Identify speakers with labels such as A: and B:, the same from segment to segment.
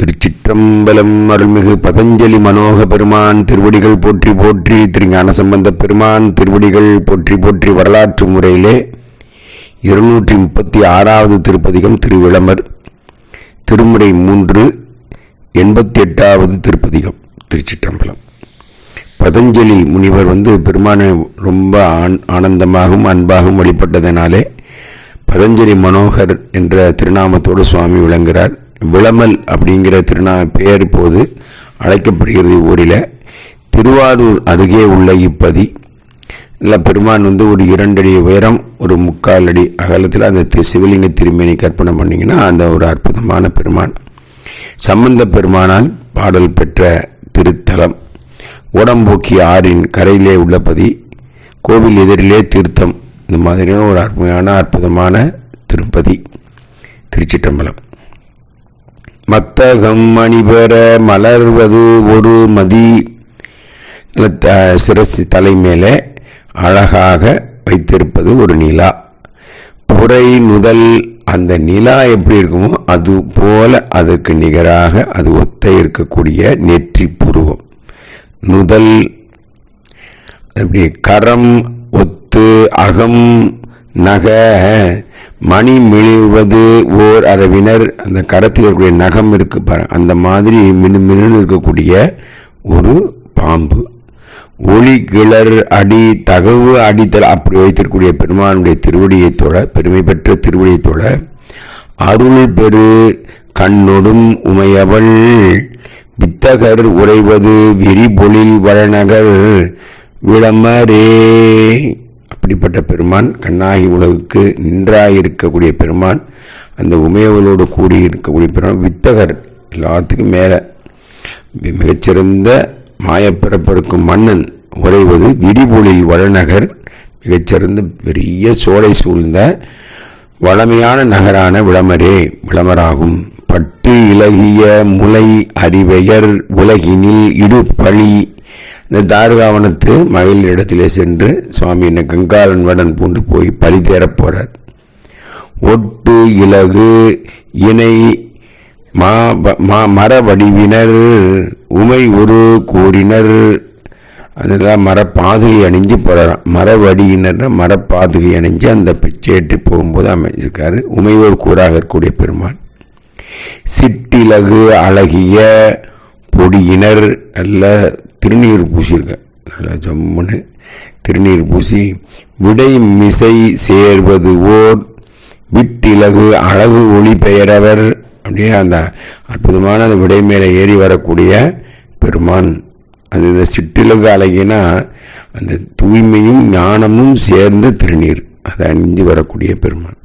A: திருச்சிற்றம்பலம் அருள்மிகு பதஞ்சலி மனோக பெருமான் திருவடிகள் போற்றி போற்றி திருஞான சம்பந்த பெருமான் திருவடிகள் போற்றி போற்றி வரலாற்று முறையிலே இருநூற்றி முப்பத்தி ஆறாவது திருப்பதிகம் திருவிளமர் திருமுறை மூன்று எண்பத்தி எட்டாவது திருப்பதிகம் திருச்சிற்றம்பலம். பதஞ்சலி முனிவர் வந்து பெருமானை ரொம்ப ஆன்- ஆனந்தமாகவும் அன்பாகவும் வழிபட்டதனாலே பதஞ்சலி மனோகர் என்ற திருநாமத்தோடு சுவாமி விளங்குகிறார். விளமல் அப்படிங்கிற திருநா பெயர் இப்போது அழைக்கப்படுகிறது ஊரில். திருவாரூர் அருகே உள்ள இப்பதி. இல்லை பெருமான் வந்து ஒரு இரண்டடி உயரம் ஒரு முக்கால் அடி அகலத்தில் அந்த சிவலிங்க திருமேனி கற்பனை பண்ணிங்கன்னா அந்த ஒரு அற்புதமான பெருமான். சம்பந்த பெருமானால் பாடல் பெற்ற திருத்தலம். உடம்போக்கி ஆறின் கரையிலே உள்ள பதி. கோவில் எதிரிலே தீர்த்தம். இந்த மாதிரியான ஒரு அருமையான அற்புதமான திருப்பதி. திருச்சிற்றம்பலம். மத்தகம் மணிபெற மலர்வது ஒரு மதி. நல்ல சிரசு தலை மேலே அழகாக வைத்திருப்பது ஒரு நிலா. புரை முதல் அந்த நிலா எப்படி இருக்குமோ அது போல அதுக்கு நிகராக அது ஒத்த இருக்கக்கூடிய நெற்றி புருவம். முதல் அப்படி கரம் ஒத்து அகம் நக மணி மிழுவது ஓர் அரவினர். அந்த கரத்தில் இருக்கக்கூடிய நகம் இருக்கு பாரு. அந்த மாதிரி மினு மினுன்னு இருக்கக்கூடிய ஒரு பாம்பு. ஒளி கிளர் அடி தகவு அடித்தல் அப்படி வைத்திருக்கக்கூடிய பெருமானுடைய திருவடியைத் தொழ பெருமை பெற்ற திருவடியைத் தொழ அருள் பெரு கண்ணொடும் உமையவள். வித்தகர் உறைவது விரிபொழில் வளநகர் விளமரே. அப்படிப்பட்ட பெருமான் கண்ணாகி உலகுக்கு நின்றாயிருக்கக்கூடிய பெருமான் அந்த உமையவளோடு கூடி இருக்கக்கூடிய பெருமான் வித்தகர் எல்லாத்துக்கும் மேலே மிகச்சிறந்த மாயப்பிறப்பிருக்கும் மன்னன் உறைவது விரிபொழில் வளநகர் மிகச்சிறந்த பெரிய சோலை சூழ்ந்த வளமையான நகரான விளமரே விளமராகும். பட்டு இலகிய முலை அறிவையர் உலகினில் இடுபழி இந்த தாருகாவனத்து மகளிர் இடத்திலே சென்று சுவாமி என்ன கங்காளன் வடன் பூண்டு போய் பழி தேரப் போறார். ஒட்டு இலகு இணை மா மா மர வடிவினர் உமை ஒரு கூறினர். அதெல்லாம் மரப்பாதுகை அணிஞ்சு போறாராம். மர மரப்பாதுகை அணிஞ்சு அந்த பிச்சேட்டு போகும்போது அமைஞ்சிருக்காரு. உமையோர் கூறாக இருக்கக்கூடிய பெருமான். சிட்டிலகு அழகிய பொடியினர் நல்ல திருநீர் பூசியிருக்கேன் நல்லா ஜம்முன்னு திருநீர் பூசி விடை மிசை சேர்வது ஓர் விட்டிலகு அழகு ஒளி பெயரவர். அப்படியே அந்த அற்புதமான அந்த விடை மேலே ஏறி வரக்கூடிய பெருமான். அது இந்த சிற்றிலகு அழகினா அந்த தூய்மையும் ஞானமும் சேர்ந்த திருநீர். அதை அணிந்து வரக்கூடிய பெருமான்.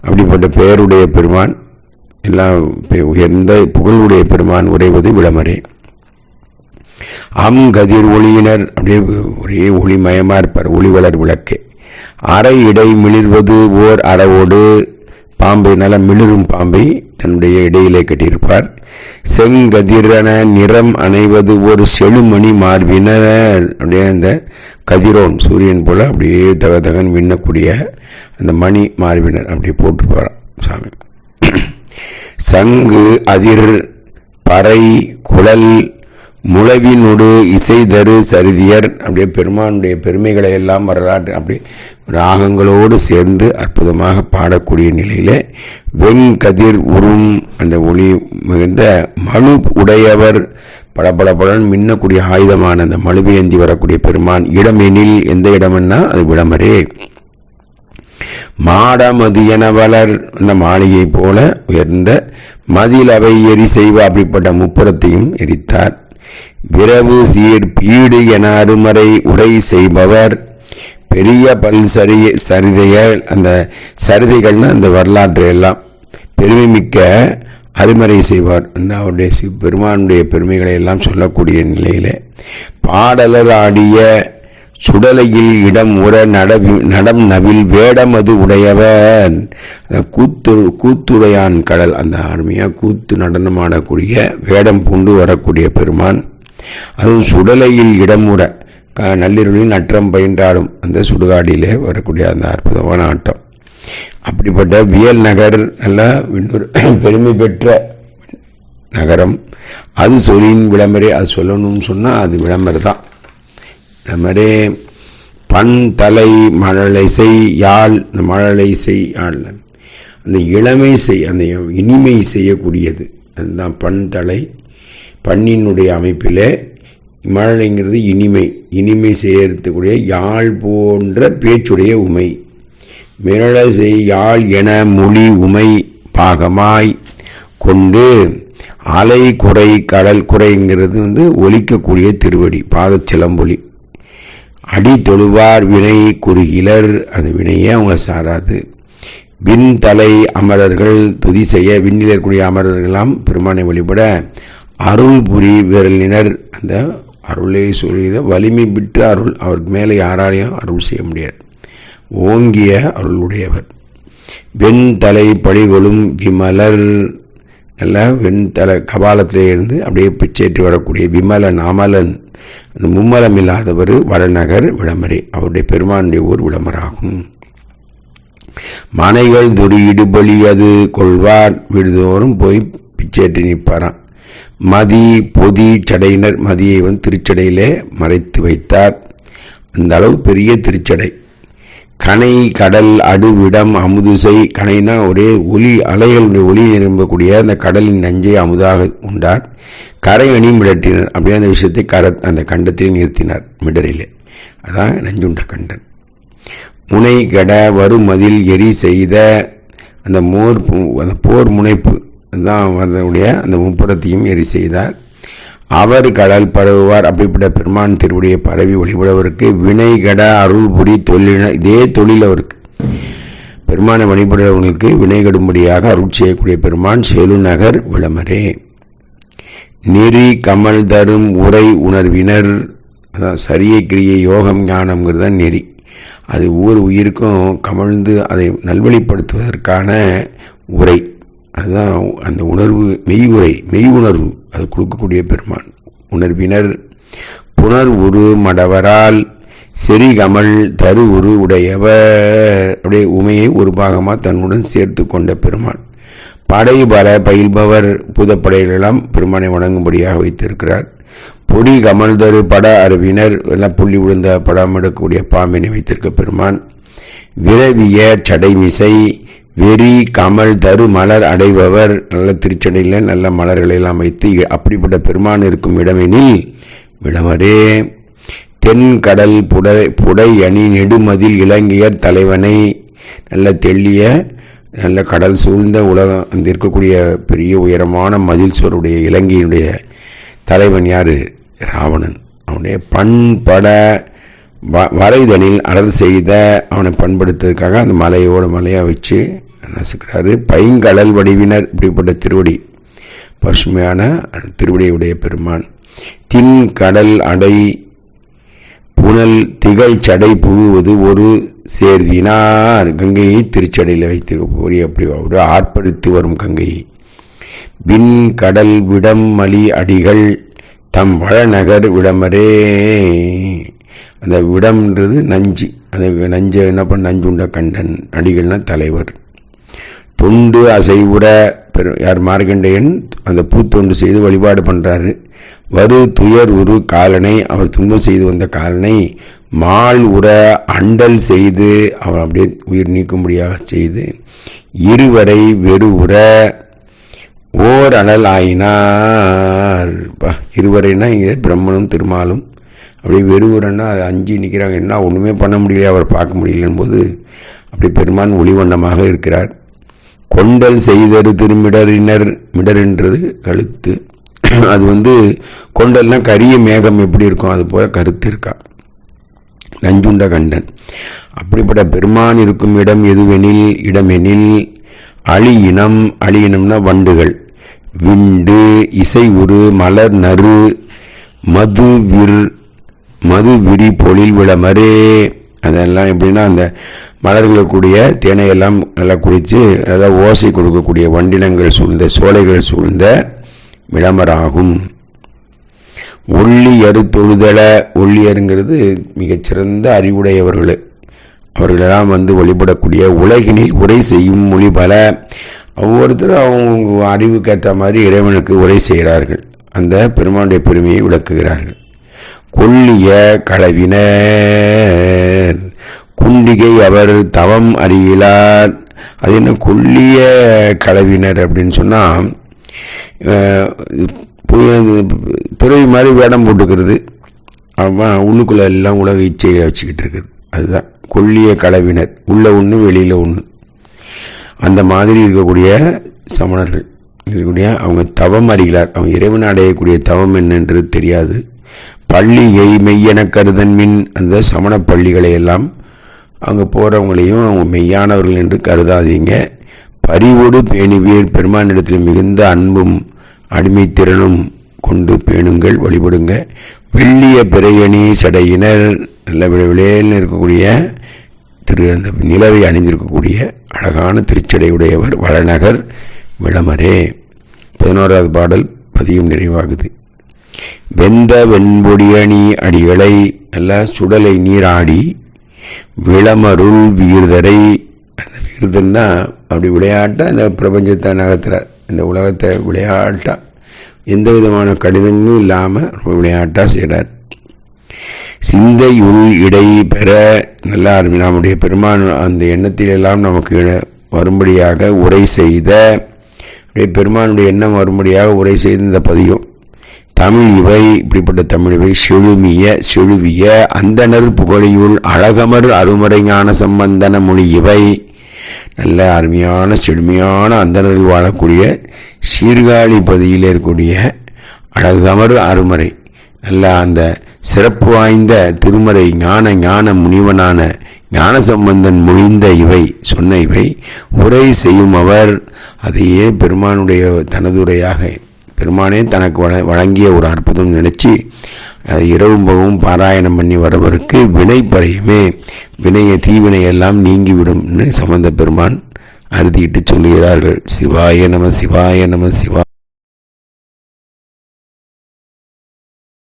A: அப்படிப்பட்ட பெயருடைய பெருமான் எல்லாம் உயர்ந்த புகழுடைய பெருமான் உறைவது விளமரே. அம் கதிர் ஒளியினர் அப்படியே ஒரே ஒளிமயமா இருப்பார் ஒளிவளர் விளக்கு. அரை இடை மிளிர்வது ஓர் அறவோடு பாம்பை நல்ல மிளிரும் பாம்பை தன்னுடைய இடையிலே கட்டியிருப்பார். செங்கதிரன நிறம் அணைவது ஒரு செழுமணி மார்பினர் அப்படியே அந்த கதிரோன் சூரியன் போல அப்படியே தக தகன் மின்னக்கூடிய அந்த மணி மார்பினர் அப்படியே போட்டுருப்பாராம் சாமி. சங்கு அதிர் பறை குழல் முழவினொடு இசைதரு சரிதியர் அப்படியே பெருமானுடைய பெருமைகளை எல்லாம் வரலாற்று அப்படியே ராகங்களோடு சேர்ந்து அற்புதமாக பாடக்கூடிய நிலையில வெங்கதிர் உறும் அந்த ஒளி மிகுந்த மனு உடையவர் பளபளபளன் மின்னக்கூடிய ஆயுதமான அந்த மழுவேந்தி வரக்கூடிய பெருமான் இடமெனில் எந்த இடம்னா அது விளமரே மாடமது என வளர் இந்த மாளிகை போல உயர்ந்த மதில் அவை எரி செய்வ அப்படிப்பட்ட முப்புறத்தையும் எரித்தார். விரவு சீர் பீடு என அருமறை உரை செய்பவர். பெரிய பல் சரி சரிதைகள் அந்த சரிதைகள்னா அந்த வரலாற்று எல்லாம். பெருமை மிக்க அருமறை செய்வார் அவருடைய சிவ பெருமானுடைய பெருமைகளை எல்லாம் சொல்லக்கூடிய நிலையிலே பாடலர் ஆடிய சுடலையில் இடம் உற நடவி நடம் நவில் வேடம் அது உடையவன். கூத்து கூத்துடையான் கடல் அந்த அருமையாக கூத்து நடனமாடக்கூடிய வேடம் பூண்டு வரக்கூடிய பெருமான். அதுவும் சுடலையில் இடமுற. க அற்றம் நற்றம் பயின்றாடும். அந்த சுடுகாடியிலே வரக்கூடிய அந்த அற்புதமான ஆட்டம். அப்படிப்பட்ட வியல் நகர் நல்ல இன்னொரு பெருமை பெற்ற நகரம். அது சொல்லின் விளம்பரே அது சொல்லணும்னு சொன்னால் அது விளம்பரம் தான் விளம்பரே பண் தலை மழலை செய் யாழ் இந்த மழலை செய் யாழ். அந்த இளமை செய் அந்த இனிமை செய்யக்கூடியது. அதுதான் பண் தலை பண்ணினுடைய அமைப்பில் மழலைங்கிறது இனிமை இனிமை செய்யறதுக்கூடிய யாழ் போன்ற பேச்சுடைய உமை. மிரள செய் யாழ் என மொழி உமை பாகமாய் கொண்டு அலை குறை கடல் குறைங்கிறது வந்து ஒலிக்கக்கூடிய திருவடி பாதச்சிலம்பொலி. அடி தொழுவார் வினை குறுகிலர் அது வினையே அவங்க சாராது. விண் தலை அமரர்கள் துதி செய்ய விண்ணில் இருக்கக்கூடிய அமரர்களாம் பெருமானை வழிபட அருள் புரி விரலினர் அந்த அருளை சொல்லித வலிமை விட்டு அருள் அவருக்கு மேலே யாராலையும் அருள் செய்ய முடியாது. ஓங்கிய அருளுடையவர். வெண்தலை தலை விமலர் நல்ல வெண் தலை கபாலத்திலே இருந்து அப்படியே பிச்சேற்றி வரக்கூடிய விமலன் அமலன் அந்த மும்மலம் இல்லாதவர் வடநகர் விளம்பரை அவருடைய பெருமானுடைய ஊர் விளம்பராகும். மனைகள் துரு இடுபலி அது கொள்வார் விடுதோறும் போய் பிச்சேற்றி நிற்பாராம். மதி பொதி சடையினர். மதியை வந்து திருச்சடையிலே மறைத்து வைத்தார். அந்த அளவு பெரிய திருச்சடை. கனை கடல் அடுவிடம் அமுதுசை கனைனா ஒரே ஒளி அலைகளுடைய ஒளி நிரம்பக்கூடிய அந்த கடலின் நஞ்சை அமுதாக உண்டார். கரை அணி மிடட்டினர் அப்படியே அந்த விஷயத்தை கர அந்த கண்டத்தில் நிறுத்தினார் மிடரிலே. அதான் நஞ்சுண்ட கண்டன். முனை கட வருமதில் எரி செய்த அந்த மோர் அந்த போர் முனைப்பு தான் வரக்கூடிய அந்த முப்புறத்தையும் எரி செய்தார். அவர் கடல் பரவுவார். அப்படிப்பட்ட பெருமான் திருவுடைய பரவி வழிபடுவருக்கு வினை கட அருள்புரி தொழில இதே தொழில் அவருக்கு. பெருமானை வழிபடுறவங்களுக்கு வினை கடும்படியாக அருள் செய்யக்கூடிய பெருமான் செலுநகர் விளமரே. நெறி கமல் தரும் உரை உணர்வினர் அதான் சரிய கிரிய யோகம் ஞானம்ங்கிறது தான் நெறி. அது ஒவ்வொரு உயிருக்கும் கமழ்ந்து அதை நல்வழிப்படுத்துவதற்கான உரை. அதுதான் அந்த உணர்வு மெய் உரை மெய் உணர்வு அது கொடுக்கக்கூடிய பெருமான். உணர்வினர் புனர் உரு மடவரால் செரிகமல் தரு உரு உடையவர். அப்படியே உமையை ஒரு பாகமாக தன்னுடன் சேர்த்து கொண்ட பெருமான். படை பல பயில்பவர் புதப்படையிலெல்லாம் பெருமானை வணங்கும்படியாக வைத்திருக்கிறார். பொடி கமல் தரு பட அறிவினர் எல்லாம் புள்ளி விழுந்த படம் எடுக்கக்கூடிய பாம்பினை வைத்திருக்க பெருமான். விரவிய சடைமிசை வெறி கமல் தரு மலர் அடைபவர் நல்ல திருச்சடையில் நல்ல மலர்களை எல்லாம் வைத்து அப்படிப்பட்ட பெருமான் இருக்கும் இடமெனில் விளவரே தென் கடல் புடை புடை அணி நெடுமதில் இலங்கையர் தலைவனை நல்ல தெள்ளிய நல்ல கடல் சூழ்ந்த உலகம் அந்த இருக்கக்கூடிய பெரிய உயரமான மதில் சுவருடைய இலங்கையினுடைய தலைவன் யார்? ராவணன். அவனுடைய பண்பட வரைதனில் அடர் செய்த அவனை பண்படுத்துறதுக்காக அந்த மலையோட மலையாக வச்சு நசுக்கிறாரு. பைங்கடல் வடிவினர் இப்படிப்பட்ட திருவடி. பசுமையான திருவடியுடைய பெருமான். தின் கடல் அடை புனல் திகழ் சடை புகுவது ஒரு சேர்வினார். கங்கையை திருச்சடையில் வைத்திருக்கக்கூடிய அப்படி ஒரு ஆர்ப்பரித்து வரும் கங்கையை விண் கடல் விடம் மலி அடிகள் தம் வளநகர் விடமரே. அந்த விடம்ன்றது நஞ்சு. அந்த நஞ்சை என்ன பண்ண நஞ்சுண்ட கண்டன் அடிகள்னா தலைவர். தொண்டு அசைவுட பெரு யார் மார்கண்டேயன் அந்த பூத்தொண்டு செய்து வழிபாடு பண்ணுறாரு வரு துயர் உரு காலனை அவர் துன்பம் செய்து வந்த காலனை மால் உற அண்டல் செய்து அவர் அப்படியே உயிர் நீக்கும்படியாக செய்து இருவரை வெறு உற ஓர் அனல் ஆயினார். இருவரைனா இங்கே பிரம்மனும் திருமாலும் அப்படியே வெறுவரன்னா அது அஞ்சு நிற்கிறாங்க என்ன ஒன்றுமே பண்ண முடியல அவர் பார்க்க முடியலன் போது அப்படி பெருமான் ஒளிவண்ணமாக இருக்கிறார். கொண்டல் செய்தரு திருமிடரினர் மிடர்ன்றது கழுத்து. அது வந்து கொண்டல்னா கரிய மேகம் எப்படி இருக்கும்? அது போல கருத்து இருக்கா? நஞ்சுண்ட கண்டன். அப்படிப்பட்ட பெருமான் இருக்கும் இடம் எதுவெனில்? இடமெனில் அழி இனம். அழி இனம்னா வண்டுகள். விண்டு இசை உரு மலர் நறு மது விர் மது விரி பொழில் விளமரே. அதெல்லாம் எப்படின்னா அந்த மலர்களுக்குரிய தேனையெல்லாம் நல்லா குடித்து அதாவது ஓசை கொடுக்கக்கூடிய வண்டினங்கள் சூழ்ந்த சோலைகள் சூழ்ந்த விளமராகும். ஒள்ளியரு தொழுதல ஒள்ளியருங்கிறது மிகச்சிறந்த அறிவுடையவர்கள். அவர்களெல்லாம் வந்து வழிபடக்கூடிய உலகினில் உரை செய்யும் மொழி பல. ஒவ்வொருத்தரும் அவங்க அறிவுக்கு ஏற்ற மாதிரி இறைவனுக்கு உரை செய்கிறார்கள். அந்த பெருமானுடைய பெருமையை விளக்குகிறார்கள். கொல்லிய களவினர் குண்டிகை அவர் தவம் அறிகிறார் அது என்ன கொல்லிய களவினர் அப்படின்னு சொன்னால் துறை மாதிரி வேடம் போட்டுக்கிறது. அவன் உள்ளுக்குள்ளே எல்லாம் உலக இச்சையை வச்சுக்கிட்டு இருக்குது. அதுதான் கொல்லிய களவினர் உள்ள ஒன்று வெளியில் ஒன்று அந்த மாதிரி இருக்கக்கூடிய சமணர்கள் இருக்கக்கூடிய அவங்க தவம் அறிகிறார் அவங்க இறைவன் அடையக்கூடிய தவம் என்னன்றது தெரியாது. பள்ளியை மெய்யென கருதன்மின் அந்த சமண பள்ளிகளை எல்லாம் அங்கே போகிறவங்களையும் அவங்க மெய்யானவர்கள் என்று கருதாதீங்க. பரிவோடு பேணுவீர். பெருமானிடத்தில் மிகுந்த அன்பும் அடிமைத்திறனும் கொண்டு பேணுங்கள் வழிபடுங்க. வெள்ளிய பிறையணி சடையினர் நல்ல விளைவிலேன்னு இருக்கக்கூடிய திரு அந்த நிலவை அணிந்திருக்கக்கூடிய அழகான திருச்சடையுடையவர் வளநகர் விளமரே. பதினோராவது பாடல் பதியும் நிறைவாகுது. வெந்த வெண்பொடியணி அடிகளை நல்ல சுடலை நீராடி விளமருள் வீர்தரை. அந்த வீர்தன்னா அப்படி விளையாட்டா இந்த பிரபஞ்சத்தை நகர்த்துறார். இந்த உலகத்தை விளையாட்டா எந்த விதமான கடினமும் இல்லாமல் ரொம்ப விளையாட்டாக செய்கிறார் சிந்தையுள் இடை பெற நல்லா நம்முடைய பெருமான் அந்த எண்ணத்திலெல்லாம் நமக்கு வரும்படியாக உரை செய்த பெருமானுடைய எண்ணம் வரும்படியாக உரை செய்த இந்த பதியம் தமிழ் இவை இப்படிப்பட்ட தமிழ் இவை செழுமிய செழுவிய அந்தனர் புகழியுள் அழகமர் அருமறை ஞான சம்பந்தன மொழி இவை. நல்ல அருமையான செழுமையான அந்தனர்கள் வாழக்கூடிய சீர்காழி பதியில் இருக்கக்கூடிய அழகமர் அருமறை. நல்ல அந்த சிறப்பு வாய்ந்த திருமறை ஞான ஞான முனிவனான ஞான சம்பந்தன் மொழிந்த இவை சொன்ன இவை. உரை செய்யும் அவர் அதையே பெருமானுடைய தனதுரையாக பெருமானே தனக்கு வழ வழங்கிய ஒரு அற்புதம் நினைச்சு இரவும் பகவும் பாராயணம் பண்ணி வரவருக்கு வினை பறையுமே வினைய தீவினை எல்லாம் நீங்கிவிடும்னு சம்பந்த பெருமான் அறுதிட்டு சொல்லுகிறார்கள். சிவாய நம சிவாய நம சிவா